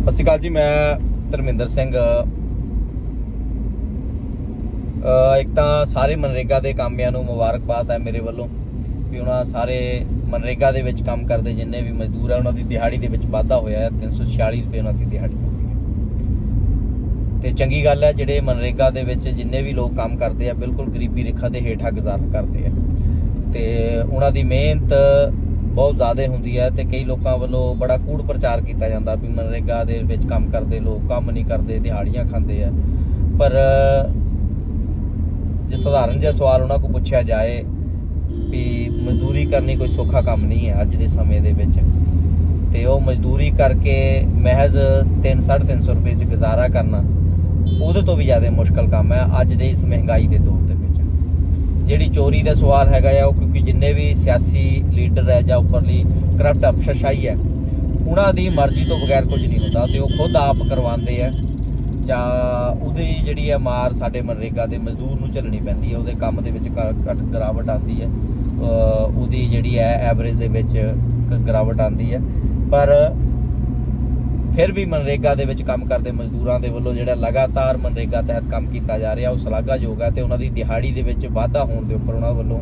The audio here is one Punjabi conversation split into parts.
ਸਤਿ ਸ਼੍ਰੀ ਅਕਾਲ ਜੀ, ਮੈਂ ਧਰਮਿੰਦਰ ਸਿੰਘ। ਇੱਕ ਤਾਂ ਸਾਰੇ ਮਨਰੇਗਾ ਦੇ ਕਾਮਿਆਂ ਨੂੰ ਮੁਬਾਰਕਬਾਦ ਹੈ ਮੇਰੇ ਵੱਲੋਂ ਵੀ ਉਹਨਾਂ ਸਾਰੇ ਮਨਰੇਗਾ ਦੇ ਵਿੱਚ ਕੰਮ ਕਰਦੇ ਜਿੰਨੇ ਵੀ ਮਜ਼ਦੂਰ ਆ, ਉਹਨਾਂ ਦੀ ਦਿਹਾੜੀ ਦੇ ਵਿੱਚ ਵਾਧਾ ਹੋਇਆ ਹੈ 346 ਰੁਪਏ ਉਹਨਾਂ ਦੀ ਦਿਹਾੜੀ ਹੋ ਗਈ ਤੇ ਚੰਗੀ ਗੱਲ ਹੈ, ਜਿਹੜੇ ਮਨਰੇਗਾ ਦੇ ਵਿੱਚ ਜਿੰਨੇ ਵੀ ਲੋਕ ਕੰਮ ਕਰਦੇ ਆ, ਬਿਲਕੁਲ ਗਰੀਬੀ ਰੇਖਾ ਦੇ ਹੇਠਾਂ ਗੁਜ਼ਾਰਾ ਕਰਦੇ ਆ। ਤੇ ਉਹਨਾਂ ਦੀ ਮਿਹਨਤ ਬਹੁਤ ਜ਼ਿਆਦਾ ਹੁੰਦੀ ਹੈ ਤੇ ਕਈ ਲੋਕਾਂ ਵੱਲੋਂ ਬੜਾ ਕੂੜ ਪ੍ਰਚਾਰ ਕੀਤਾ ਜਾਂਦਾ ਵੀ ਮਨਰੇਗਾ ਦੇ ਵਿੱਚ ਕੰਮ ਕਰਦੇ ਲੋਕ, ਕੰਮ ਨਹੀਂ ਕਰਦੇ, ਦਿਹਾੜੀਆਂ ਖਾਂਦੇ ਆ। ਪਰ, ਜੇ ਸਧਾਰਨ ਜਿਹਾ ਸਵਾਲ ਉਹਨਾਂ ਕੋਲ ਪੁੱਛਿਆ ਜਾਏ ਵੀ ਮਜ਼ਦੂਰੀ ਕਰਨੀ ਕੋਈ ਸੌਖਾ ਕੰਮ ਨਹੀਂ ਹੈ ਅੱਜ ਦੇ ਸਮੇਂ ਦੇ ਵਿੱਚ। ਤੇ ਉਹ ਮਜ਼ਦੂਰੀ ਕਰਕੇ ਮਹਿਜ਼ 3-350 ਰੁਪਏ 'ਚ ਗੁਜ਼ਾਰਾ ਕਰਨਾ, ਉਹਦੇ ਤੋਂ ਵੀ ਜ਼ਿਆਦਾ ਮੁਸ਼ਕਲ ਕੰਮ ਹੈ ਅੱਜ ਦੇ ਇਸ ਮਹਿੰਗਾਈ ਦੇ ਦੌਰ ਜਿਹੜੀ ਚੋਰੀ ਦਾ ਸਵਾਲ ਹੈਗਾ ਆ, ਉਹ ਕਿਉਂਕਿ ਜਿੰਨੇ ਵੀ ਸਿਆਸੀ ਲੀਡਰ ਹੈ ਜਾਂ ਉੱਪਰਲੀ ਕਰਪਟ ਅਫਸਰਸ਼ਾਹੀ ਹੈ, ਉਹਨਾਂ ਦੀ ਮਰਜ਼ੀ ਤੋਂ ਬਗੈਰ ਕੁਝ ਨਹੀਂ ਹੁੰਦਾ ਤੇ ਉਹ ਖੁਦ ਆਪ ਕਰਵਾਉਂਦੇ ਆ, ਜਾਂ ਉਹਦੀ ਜਿਹੜੀ ਹੈ ਮਾਰ ਸਾਡੇ ਮਨਰੇਗਾ ਦੇ ਮਜ਼ਦੂਰ ਨੂੰ ਝੱਲਣੀ ਪੈਂਦੀ ਹੈ ਉਹਦੇ ਕੰਮ ਦੇ ਵਿੱਚ ਕ- ਘੱਟ ਗਿਰਾਵਟ ਆਉਂਦੀ ਹੈ ਉਹਦੀ ਜਿਹੜੀ ਹੈ ਐਵਰੇਜ ਦੇ ਵਿੱਚ ਕ- ਗਿਰਾਵਟ ਆਉਂਦੀ ਹੈ ਪਰ ਫਿਰ ਵੀ ਮਨਰੇਗਾ ਦੇ ਵਿੱਚ ਕੰਮ ਕਰਦੇ ਮਜ਼ਦੂਰਾਂ ਦੇ ਵੱਲੋਂ ਜਿਹੜਾ ਲਗਾਤਾਰ ਮਨਰੇਗਾ ਤਹਿਤ ਕੰਮ ਕੀਤਾ ਜਾ ਰਿਹਾ, ਉਹ ਸ਼ਲਾਘਾਯੋਗ ਹੈ ਤੇ ਉਹਨਾਂ ਦੀ ਦਿਹਾੜੀ ਦੇ ਵਿੱਚ ਵਾਧਾ ਹੋਣ ਦੇ ਉੱਪਰ ਉਹਨਾਂ ਵੱਲੋਂ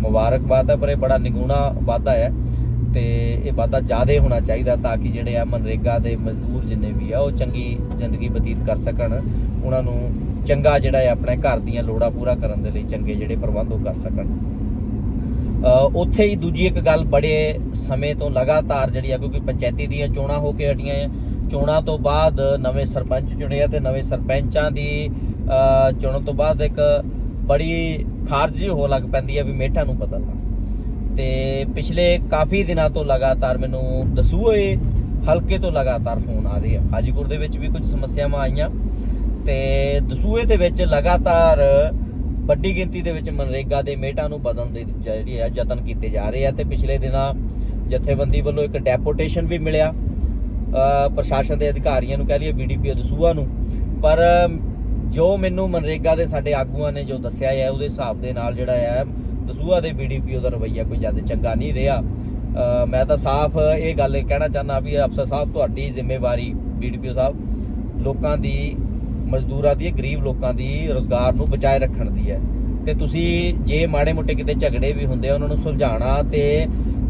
ਮੁਬਾਰਕਬਾਦ ਹੈ, ਪਰ ਇਹ ਬੜਾ ਨਿਗੂਣਾ ਵਾਧਾ ਹੈ ਤੇ ਇਹ ਵਾਧਾ ਜ਼ਿਆਦਾ ਹੋਣਾ ਚਾਹੀਦਾ ਤਾਂ ਕਿ ਜਿਹੜੇ ਆ ਮਨਰੇਗਾ ਦੇ ਮਜ਼ਦੂਰ ਜਿੰਨੇ ਵੀ ਆ, ਉਹ ਚੰਗੀ ਜ਼ਿੰਦਗੀ ਬਤੀਤ ਕਰ ਸਕਣ, ਉਹਨਾਂ ਨੂੰ ਚੰਗਾ ਜਿਹੜਾ ਹੈ ਆਪਣੇ ਘਰ ਦੀਆਂ ਲੋੜਾਂ ਪੂਰਾ ਕਰਨ ਦੇ ਲਈ ਚੰਗੇ ਜਿਹੜੇ ਪ੍ਰਬੰਧ ਉਹ ਕਰ ਸਕਣ। ਉੱਥੇ ਹੀ ਦੂਜੀ ਇੱਕ ਗੱਲ ਬੜੇ ਸਮੇਂ ਤੋਂ ਲਗਾਤਾਰ ਜਿਹੜੀ ਆ, ਕਿਉਂਕਿ ਪੰਚਾਇਤੀ ਦੀਆਂ ਚੋਣਾਂ ਹੋ ਕੇ ਹਟੀਆਂ ਆ। ਚੋਣਾਂ ਤੋਂ ਬਾਅਦ ਨਵੇਂ ਸਰਪੰਚ ਚੁਣੇ ਆ ਤੇ ਨਵੇਂ ਸਰਪੰਚਾਂ ਦੀ ਚੁਣਨ ਤੋਂ ਬਾਅਦ ਇੱਕ ਬੜੀ ਖਾਰਜ ਜਿਹੀ ਹੋ ਲੱਗ ਪੈਂਦੀ ਹੈ ਵੀ ਮੇਠਾਂ ਨੂੰ ਬਦਲਣਾ। ਤੇ ਪਿਛਲੇ ਕਾਫੀ ਦਿਨਾਂ ਤੋਂ ਲਗਾਤਾਰ ਮੈਨੂੰ ਦਸੂਏ ਹਲਕੇ ਤੋਂ ਲਗਾਤਾਰ ਫੋਨ ਆ ਰਹੇ ਆ। ਹਾਜੀਪੁਰ ਦੇ ਵਿੱਚ ਵੀ ਕੁਝ ਸਮੱਸਿਆਵਾਂ ਆਈਆਂ। ਤੇ ਦਸੂਏ ਦੇ ਵਿੱਚ ਲਗਾਤਾਰ ਵੱਡੀ ਗਿਣਤੀ ਦੇ ਵਿੱਚ ਮਨਰੇਗਾ ਦੇ ਮੇਟਾਂ ਨੂੰ ਬਦਲਣ ਦੇ ਜਿਹੜੀ ਹੈ ਯਤਨ ਕੀਤੇ ਜਾ ਰਹੇ ਆ ਤੇ ਪਿਛਲੇ ਦਿਨਾਂ ਜਥੇਬੰਦੀ ਵੱਲੋਂ ਇੱਕ ਡੈਪੂਟੇਸ਼ਨ ਵੀ ਮਿਲਿਆ। ਪ੍ਰਸ਼ਾਸਨ ਦੇ ਅਧਿਕਾਰੀਆਂ ਨੂੰ ਕਹਿ ਲਈਏ ਬੀਡੀਪੀ ਦਸੂਆ ਨੂੰ। ਪਰ ਜੋ ਮੈਨੂੰ ਮਨਰੇਗਾ ਦੇ ਸਾਡੇ ਆਗੂਆਂ ਨੇ ਜੋ ਦੱਸਿਆ ਹੈ, ਉਹਦੇ ਹਿਸਾਬ ਦੇ ਨਾਲ ਜਿਹੜਾ ਹੈ ਦਸੂਆ ਦੇ ਬੀਡੀਪੀਓ ਦਾ ਰਵੱਈਆ ਕੋਈ ਜ਼ਿਆਦਾ ਚੰਗਾ ਨਹੀਂ ਰਿਹਾ। ਮੈਂ ਤਾਂ ਸਾਫ਼ ਇਹ ਗੱਲ ਕਹਿਣਾ ਚਾਹੁੰਦਾ ਵੀ ਅਫਸਰ ਸਾਹਿਬ, ਤੁਹਾਡੀ ਜ਼ਿੰਮੇਵਾਰੀ ਬੀਡੀਪੀਓ ਸਾਹਿਬ ਲੋਕਾਂ ਦੀ ਮਜ਼ਦੂਰਾਂ ਦੀ, ਗਰੀਬ ਲੋਕਾਂ ਦੀ ਰੋਜ਼ਗਾਰ ਨੂੰ ਬਚਾਏ ਰੱਖਣ ਦੀ ਹੈ। ਤੇ ਤੁਸੀਂ ਜੇ ਮਾੜੇ ਮੋਟੇ ਕਿਤੇ ਝਗੜੇ ਵੀ ਹੁੰਦੇ ਆ, ਉਹਨਾਂ ਨੂੰ ਸੁਲਝਾਉਣਾ ਤੇ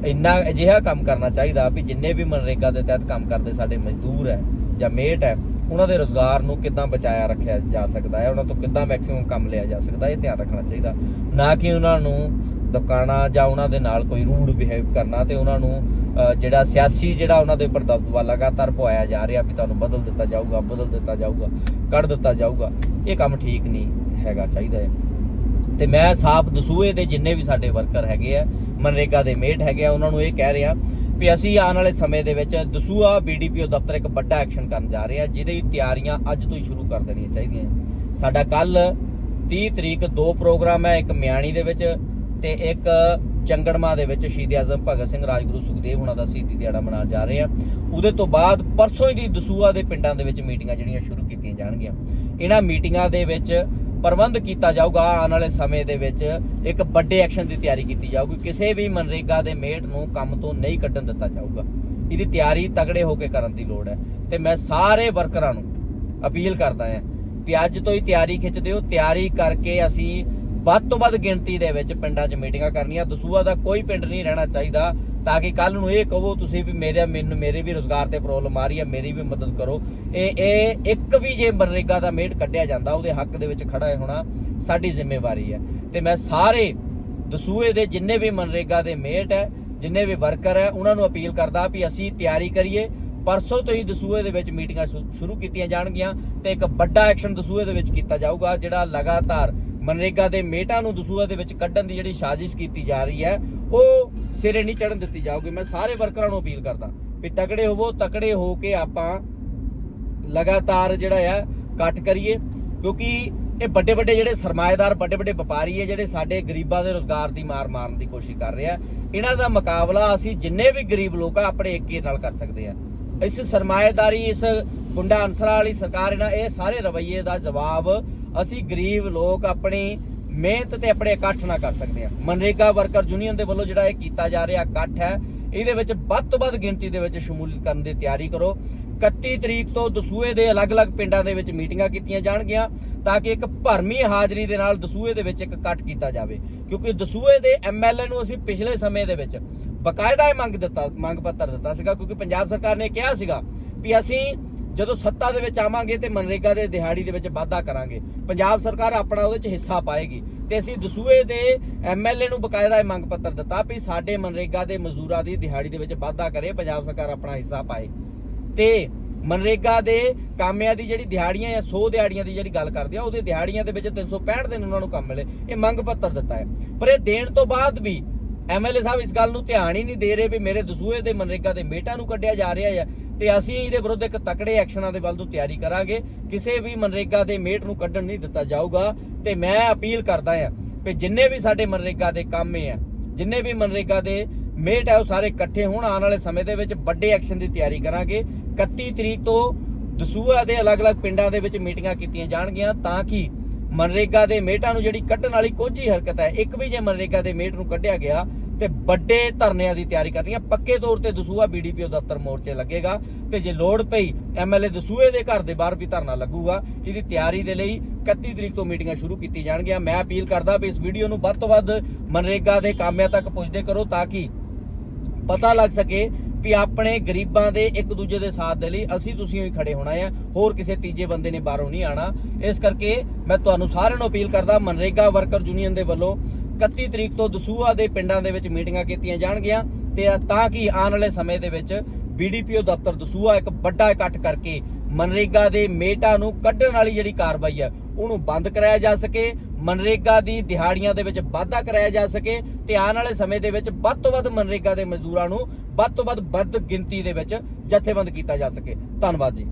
ਇੰਨਾ ਅਜਿਹਾ ਕੰਮ ਕਰਨਾ ਚਾਹੀਦਾ ਵੀ ਜਿੰਨੇ ਵੀ ਮਨਰੇਗਾ ਦੇ ਤਹਿਤ ਕੰਮ ਕਰਦੇ ਸਾਡੇ ਮਜ਼ਦੂਰ ਹੈ ਜਾਂ ਮੇਟ ਹੈ, ਉਹਨਾਂ ਦੇ ਰੋਜ਼ਗਾਰ ਨੂੰ ਕਿੱਦਾਂ ਬਚਾਇਆ ਰੱਖਿਆ ਜਾ ਸਕਦਾ ਹੈ, ਉਹਨਾਂ ਤੋਂ ਕਿੱਦਾਂ ਮੈਕਸਿਮਮ ਕੰਮ ਲਿਆ ਜਾ ਸਕਦਾ ਹੈ ਇਹ ਧਿਆਨ ਰੱਖਣਾ ਚਾਹੀਦਾ। ਨਾ ਕਿ ਉਹਨਾਂ ਨੂੰ ਦੁਕਾਨਾਂ ਜਾਂ ਉਹਨਾਂ ਦੇ ਨਾਲ ਕੋਈ ਰੂਡ ਬਿਹੇਵ ਕਰਨਾ ਤੇ ਉਹਨਾਂ ਨੂੰ ਜਿਹੜਾ ਸਿਆਸੀ ਜਿਹੜਾ ਉਹਨਾਂ ਦੇ ਉੱਪਰ ਦਬਦਬਾ ਲਗਾਤਾਰ ਪਵਾਇਆ ਜਾ ਰਿਹਾ ਵੀ ਤੁਹਾਨੂੰ ਬਦਲ ਦਿੱਤਾ ਜਾਊਗਾ, ਬਦਲ ਦਿੱਤਾ ਜਾਊਗਾ, ਕੱਢ ਦਿੱਤਾ ਜਾਊਗਾ, ਇਹ ਕੰਮ ਠੀਕ ਨਹੀਂ ਹੈਗਾ, ਚਾਹੀਦਾ ਹੈ। ਤੇ ਮੈਂ ਸਾਫ਼ ਦਸੂਏ ਦੇ ਜਿੰਨੇ ਵੀ ਸਾਡੇ ਵਰਕਰ ਹੈਗੇ ਆ, ਮਨਰੇਗਾ ਦੇ ਮੇਟ ਹੈਗੇ ਆ, ਉਹਨਾਂ ਨੂੰ ਇਹ ਕਹਿ ਰਿਹਾ ਵੀ ਅਸੀਂ ਆਉਣ ਵਾਲੇ ਸਮੇਂ ਦੇ ਵਿੱਚ ਦਸੂਆ ਬੀਡੀਪੀਓ ਦਫ਼ਤਰ ਇੱਕ ਵੱਡਾ ਐਕਸ਼ਨ ਕਰਨ ਜਾ ਰਹੇ ਆ, ਜਿਹਦੀ ਤਿਆਰੀਆਂ ਅੱਜ ਤੋਂ ਹੀ ਸ਼ੁਰੂ ਕਰ ਦੇਣੀਆਂ ਚਾਹੀਦੀਆਂ ਸਾਡਾ ਕੱਲ 30 ਤਰੀਕ ਦੋ ਪ੍ਰੋਗਰਾਮ ਹੈ, ਇੱਕ ਮਿਆਣੀ ਦੇ ਵਿੱਚ ਤੇ ਇੱਕ ਚੰਗੜਮਾ ਦੇ ਵਿੱਚ ਸ਼ਹੀਦ ਆਜ਼ਮ ਭਗਤ ਸਿੰਘ ਰਾਜਗੁਰੂ ਸੁਖਦੇਵ ਹੁਣਾਂ ਦਾ ਸ਼ਹੀਦੀ ਦਿਹਾੜਾ ਮਨਾਉਣ ਜਾ ਰਹੇ ਆ। ਉਹਦੇ ਤੋਂ ਬਾਅਦ ਪਰਸੋਂ ਹੀ ਦਸੂਆ ਦੇ ਪਿੰਡਾਂ ਦੇ ਵਿੱਚ ਮੀਟਿੰਗਾਂ ਜਿਹੜੀਆਂ ਸ਼ੁਰੂ ਕੀਤੀਆਂ ਜਾਣਗੀਆਂ। ਇਹਨਾਂ ਮੀਟਿੰਗਾਂ ਦੇ ਵਿੱਚ ਪ੍ਰਬੰਧ ਕੀਤਾ ਜਾਊਗਾ। ਆਉਣ ਵਾਲੇ ਸਮੇਂ ਦੇ ਵਿੱਚ ਇੱਕ ਵੱਡੇ ਐਕਸ਼ਨ ਦੀ ਤਿਆਰੀ ਕੀਤੀ ਜਾਊਗੀ। ਕਿਸੇ ਵੀ ਮਨਰੇਗਾ ਦੇ ਮੇਟ ਨੂੰ ਕੰਮ ਤੋਂ ਨਹੀਂ ਕੱਢਣ ਦਿੱਤਾ ਜਾਊਗਾ। ਇਹਦੀ ਤਿਆਰੀ ਤਗੜੇ ਹੋ ਕੇ ਕਰਨ ਦੀ ਲੋੜ ਹੈ। ਤੇ ਮੈਂ ਸਾਰੇ ਵਰਕਰਾਂ ਨੂੰ ਅਪੀਲ ਕਰਦਾ ਹਾਂ ਵੀ ਅੱਜ ਤੋਂ ਹੀ ਤਿਆਰੀ ਖਿੱਚ ਦਿਓ ਤਿਆਰੀ ਕਰਕੇ ਅਸੀਂ ਵੱਧ ਤੋਂ ਵੱਧ ਗਿਣਤੀ ਦੇ ਵਿੱਚ ਪਿੰਡਾਂ 'ਚ ਮੀਟਿੰਗਾਂ ਕਰਨੀਆਂ। ਦਸੂਆ ਦਾ ਕੋਈ ਪਿੰਡ ਨਹੀਂ ਰਹਿਣਾ ਚਾਹੀਦਾ, ਤਾਂ ਕਿ ਕੱਲ ਨੂੰ ਇਹ ਕਹੋ ਤੁਸੀਂ ਵੀ ਮੇਰੇ, ਮੈਨੂੰ, ਮੇਰੇ ਵੀ ਰੋਜ਼ਗਾਰ ਤੇ ਪ੍ਰੋਬਲਮ ਆ ਰਹੀ ਹੈ, ਮੇਰੀ ਵੀ ਮਦਦ ਕਰੋ। ਇਹ ਇਹ ਇੱਕ ਵੀ ਜੇ ਮਨਰੇਗਾ ਦਾ ਮੇਟ ਕੱਢਿਆ ਜਾਂਦਾ, ਉਹਦੇ ਹੱਕ ਦੇ ਵਿੱਚ ਖੜਾ ਹੋਣਾ ਸਾਡੀ ਜ਼ਿੰਮੇਵਾਰੀ ਹੈ। ਤੇ ਮੈਂ ਸਾਰੇ ਦਸੂਏ ਦੇ ਜਿੰਨੇ ਵੀ ਮਨਰੇਗਾ ਦੇ ਮੇਟ ਹੈ, ਜਿੰਨੇ ਵੀ ਵਰਕਰ ਹੈ, ਉਹਨਾਂ ਨੂੰ ਅਪੀਲ ਕਰਦਾ ਵੀ ਅਸੀਂ ਤਿਆਰੀ ਕਰੀਏ। ਪਰਸੋਂ ਤੋਂ ਹੀ ਦਸੂਏ ਦੇ ਵਿੱਚ ਮੀਟਿੰਗਾਂ ਸ਼ੁ- ਸ਼ੁਰੂ ਕੀਤੀਆਂ ਜਾਣਗੀਆਂ ਤੇ ਇੱਕ ਵੱਡਾ ਐਕਸ਼ਨ ਦਸੂਏ ਦੇ ਵਿੱਚ ਕੀਤਾ ਜਾਊਗਾ, ਜਿਹੜਾ ਲਗਾਤਾਰ ਮਨਰੇਗਾ ਦੇ ਮੇਟਾਂ ਨੂੰ ਦਸੂਏ ਦੇ ਵਿੱਚ ਕੱਢਣ ਦੀ ਜਿਹੜੀ ਸਾਜ਼ਿਸ਼ ਕੀਤੀ ਜਾ ਰਹੀ ਹੈ, ਉਹ ਸਿਰੇ ਨਹੀਂ ਚੜਨ ਦਿੱਤੀ ਜਾਊਗੀ। ਮੈਂ ਸਾਰੇ ਵਰਕਰਾਂ ਨੂੰ ਅਪੀਲ ਕਰਦਾ ਵੀ ਤਕੜੇ ਹੋਵੋ, ਤਕੜੇ ਹੋ ਕੇ ਆਪਾਂ ਲਗਾਤਾਰ ਜਿਹੜਾ ਆ ਕੱਟ ਕਰੀਏ। ਕਿਉਂਕਿ ਇਹ ਵੱਡੇ ਵੱਡੇ ਜਿਹੜੇ ਸਰਮਾਏਦਾਰ, ਵੱਡੇ ਵੱਡੇ ਵਪਾਰੀ ਹੈ, ਜਿਹੜੇ ਸਾਡੇ ਗਰੀਬਾਂ ਦੇ ਰੋਜ਼ਗਾਰ ਦੀ ਮਾਰ ਮਾਰਨ ਦੀ ਕੋਸ਼ਿਸ਼ ਕਰ ਰਹੇ ਆ। ਇਹਨਾਂ ਦਾ ਮੁਕਾਬਲਾ ਅਸੀਂ ਜਿੰਨੇ ਵੀ ਗਰੀਬ ਲੋਕ ਆ, ਆਪਣੇ ਏਕੇ ਨਾਲ ਕਰ ਸਕਦੇ ਆ। ਇਸ ਸਰਮਾਏਦਾਰੀ, ਇਸ ਗੁੰਡਾ ਅਨਸਰਾਂ ਵਾਲੀ ਸਰਕਾਰ, ਇਹਨਾਂ ਇਹ ਸਾਰੇ ਰਵੱਈਏ ਦਾ ਜਵਾਬ ਅਸੀਂ ਗਰੀਬ ਲੋਕ ਆਪਣੀ ਮਿਹਨਤ ਤੇ ਆਪਣੇ ਇਕੱਠ ਨਾ ਕਰ ਸਕਦੇ ਆ ਮਨਰੇਗਾ ਵਰਕਰ ਯੂਨੀਅਨ ਦੇ ਵੱਲੋਂ ਜਿਹੜਾ ਇਹ ਕੀਤਾ ਜਾ ਰਿਹਾ ਇਕੱਠ ਹੈ, ਇਹਦੇ ਵਿੱਚ ਵੱਧ ਤੋਂ ਵੱਧ ਗਿਣਤੀ ਦੇ ਵਿੱਚ ਸ਼ਮੂਲੀਅਤ ਕਰਨ ਦੀ ਤਿਆਰੀ ਕਰੋ। 31 ਤਰੀਕ ਤੋਂ ਦਸੂਏ ਦੇ ਅਲੱਗ-ਅਲੱਗ ਪਿੰਡਾਂ ਦੇ ਵਿੱਚ ਮੀਟਿੰਗਾਂ ਕੀਤੀਆਂ ਜਾਣਗੀਆਂ ਤਾਂ ਕਿ ਇੱਕ ਭਰਮੀ ਹਾਜ਼ਰੀ ਦੇ ਨਾਲ ਦਸੂਏ ਦੇ ਵਿੱਚ ਇੱਕ ਇਕੱਠ ਕੀਤਾ ਜਾਵੇ। ਕਿਉਂਕਿ ਦਸੂਏ ਦੇ ਐਮਐਲਏ ਨੂੰ ਅਸੀਂ ਪਿਛਲੇ ਸਮੇਂ ਦੇ ਵਿੱਚ ਬਕਾਇਦਾ ਇਹ ਮੰਗ ਦਿੱਤਾ, ਮੰਗ ਪੱਤਰ ਦਿੱਤਾ ਸੀਗਾ, ਕਿਉਂਕਿ ਪੰਜਾਬ ਸਰਕਾਰ ਨੇ ਕਿਹਾ ਸੀਗਾ ਵੀ ਅਸੀਂ ਜਦੋਂ ਸੱਤਾ ਦੇ ਵਿੱਚ ਆਵਾਂਗੇ ਤੇ ਮਨਰੇਗਾ ਦੇ ਦਿਹਾੜੀ ਦੇ ਵਿੱਚ ਵਾਧਾ ਕਰਾਂਗੇ, ਪੰਜਾਬ ਸਰਕਾਰ ਆਪਣਾ ਉਹਦੇ 'ਚ ਹਿੱਸਾ ਪਾਏਗੀ ਤੇ ਅਸੀਂ ਦਸੂਹੇ ਦੇ ਐਮਐਲਏ ਨੂੰ ਬਕਾਇਦਾ ਇਹ ਮੰਗ ਪੱਤਰ ਦਿੱਤਾ ਵੀ ਸਾਡੇ ਮਨਰੇਗਾ ਦੇ ਮਜ਼ਦੂਰਾਂ ਦੀ ਦਿਹਾੜੀ ਦੇ ਵਿੱਚ ਵਾਧਾ ਕਰੇ, ਪੰਜਾਬ ਸਰਕਾਰ ਆਪਣਾ ਹਿੱਸਾ ਪਾਏ। ਤੇ ਮਨਰੇਗਾ ਦੇ ਕਾਮਿਆਂ ਦੀ ਜਿਹੜੀ ਦਿਹਾੜੀਆਂ ਜਾਂ 100 ਦਿਹਾੜੀਆਂ ਦੀ ਜਿਹੜੀ ਗੱਲ ਕਰਦੇ ਆ, ਉਹਦੇ ਦਿਹਾੜੀਆਂ ਦੇ ਵਿੱਚ 365 ਦਿਨ ਉਹਨਾਂ ਨੂੰ ਕੰਮ ਮਿਲੇ, ਇਹ ਮੰਗ ਪੱਤਰ ਦਿੱਤਾ ਹੈ। ਪਰ ਇਹ ਦੇਣ ਤੋਂ ਬਾਅਦ ਵੀ ਐਮਐਲਏ ਸਾਹਿਬ ਇਸ ਗੱਲ ਨੂੰ ਧਿਆਨ ਹੀ ਨਹੀਂ ਦੇ ਰਹੇ ਵੀ ਮੇਰੇ ਦਸੂਹੇ ਦੇ ਮਨਰੇਗਾ ਦੇ ਮੇਟਾਂ ਨੂੰ ਕੱਢਿਆ ਜਾ ਰਿਹਾ ਹੈ ਤੇ ਅਸੀਂ ਇਹਦੇ ਵਿਰੁੱਧ ਇੱਕ ਤਕੜੇ ਐਕਸ਼ਨਾਂ ਦੇ ਵੱਲ ਨੂੰ ਤਿਆਰੀ ਕਰਾਂਗੇ। ਕਿਸੇ ਵੀ ਮਨਰੇਗਾ ਦੇ ਮੇਟ ਨੂੰ ਕੱਢਣ ਨਹੀਂ ਦਿੱਤਾ ਜਾਊਗਾ ਤੇ ਮੈਂ ਅਪੀਲ ਕਰਦਾ ਹਾਂ ਕਿ ਜਿੰਨੇ ਵੀ ਸਾਡੇ ਮਨਰੇਗਾ ਦੇ ਕੰਮ ਆ ਜਿੰਨੇ ਵੀ ਮਨਰੇਗਾ ਦੇ ਮੇਟ ਹੈ, ਉਹ ਸਾਰੇ ਇਕੱਠੇ ਹੋਣ, ਆਉਣ ਵਾਲੇ ਸਮੇਂ ਦੇ ਵਿੱਚ ਵੱਡੇ ਐਕਸ਼ਨ ਦੀ ਤਿਆਰੀ ਕਰਾਂਗੇ। 31 ਤਰੀਕ ਤੋਂ ਦਸੂਹਾ ਦੇ ਅਲੱਗ-ਅਲੱਗ ਪਿੰਡਾਂ ਦੇ ਵਿੱਚ ਮੀਟਿੰਗਾਂ ਕੀਤੀਆਂ ਜਾਣਗੀਆਂ ਤਾਂ ਕਿ ਮਨਰੇਗਾ ਦੇ ਮੇਟਾਂ ਨੂੰ ਜਿਹੜੀ ਕੱਢਣ ਵਾਲੀ ਕੁਝ ਹੀ ਹਰਕਤ ਹੈ, ਇੱਕ ਵੀ ਜੇ ਮਨਰੇਗਾ ਦੇ ਮੇਟ ਨੂੰ ਕੱਢਿਆ ਗਿਆ ਤੇ ਵੱਡੇ ਧਰਨਿਆਂ ਦੀ ਤਿਆਰੀ ਕਰਨੀ ਹੈ। ਪੱਕੇ ਤੌਰ ਤੇ ਦਸੂਹਾ ਬੀਡੀਪੀਓ ਦਫ਼ਤਰ ਮੋਰਚੇ ਲੱਗੇਗਾ ਤੇ ਜੇ ਲੋੜ ਪਈ ਐਮਐਲਏ ਦਸੂਹੇ ਦੇ ਘਰ ਦੇ ਬਾਹਰ ਵੀ ਧਰਨਾ ਲੱਗੂਗਾ। ਇਹਦੀ ਤਿਆਰੀ ਦੇ ਲਈ 31 ਤਰੀਕ ਤੋਂ ਮੀਟਿੰਗਾਂ ਸ਼ੁਰੂ ਕੀਤੀ ਜਾਣਗੀਆਂ। ਮੈਂ ਅਪੀਲ ਕਰਦਾ ਵੀ ਇਸ ਵੀਡੀਓ ਨੂੰ ਵੱਧ ਤੋਂ ਵੱਧ ਮਨਰੇਗਾ ਦੇ ਕਾਮਿਆਂ ਤੱਕ ਪੁੱਜਦੇ ਕਰੋ ਤਾਂ ਕਿ ਪਤਾ ਲੱਗ ਸਕੇ ਵੀ ਆਪਣੇ ਗਰੀਬਾਂ ਦੇ ਇੱਕ ਦੂਜੇ ਦੇ ਸਾਥ ਦੇ ਲਈ ਅਸੀਂ ਤੁਸੀਂ ਹੀ ਖੜੇ ਹੋਣਾ ਹੈ ਹੋਰ ਕਿਸੇ ਤੀਜੇ ਬੰਦੇ ਨੇ ਬਾਹਰੋਂ ਨਹੀਂ ਆਣਾ। ਇਸ ਕਰਕੇ ਮੈਂ ਤੁਹਾਨੂੰ ਸਾਰਿਆਂ ਨੂੰ ਅਪੀਲ ਕਰਦਾ, ਮਨਰੇਗਾ ਵਰਕਰ ਯੂਨੀਅਨ ਦੇ ਵੱਲੋਂ 31 ਤਰੀਕ ਤੋਂ ਦਸੂਆ ਦੇ ਪਿੰਡਾਂ ਦੇ ਵਿੱਚ ਮੀਟਿੰਗਾਂ ਕੀਤੀਆਂ ਜਾਣਗੀਆਂ ਤੇ ਤਾਂ ਕਿ ਆਉਣ ਵਾਲੇ ਸਮੇਂ ਦੇ ਵਿੱਚ ਬੀਡੀਪੀਓ ਦਫ਼ਤਰ ਦਸੂਆ ਇੱਕ ਵੱਡਾ ਇਕੱਠ ਕਰਕੇ ਮਨਰੇਗਾ ਦੇ ਮੇਟਾਂ ਨੂੰ ਕੱਢਣ ਵਾਲੀ ਜਿਹੜੀ ਕਾਰਵਾਈ ਹੈ, ਉਹਨੂੰ ਬੰਦ ਕਰਾਇਆ ਜਾ ਸਕੇ, ਮਨਰੇਗਾ ਦੀ ਦਿਹਾੜੀਆਂ ਦੇ ਵਿੱਚ ਵਾਧਾ ਕਰਾਇਆ ਜਾ ਸਕੇ, ਤੇ ਆਉਣ ਵਾਲੇ ਸਮੇਂ ਦੇ ਵਿੱਚ ਵੱਧ ਤੋਂ ਵੱਧ ਮਨਰੇਗਾ ਦੇ ਮਜ਼ਦੂਰਾਂ ਨੂੰ ਵੱਧ ਤੋਂ ਵੱਧ ਵੱਧ ਗਿਣਤੀ ਦੇ ਵਿੱਚ ਜਥੇਬੰਦ ਕੀਤਾ ਜਾ ਸਕੇ। ਧੰਨਵਾਦ ਜੀ।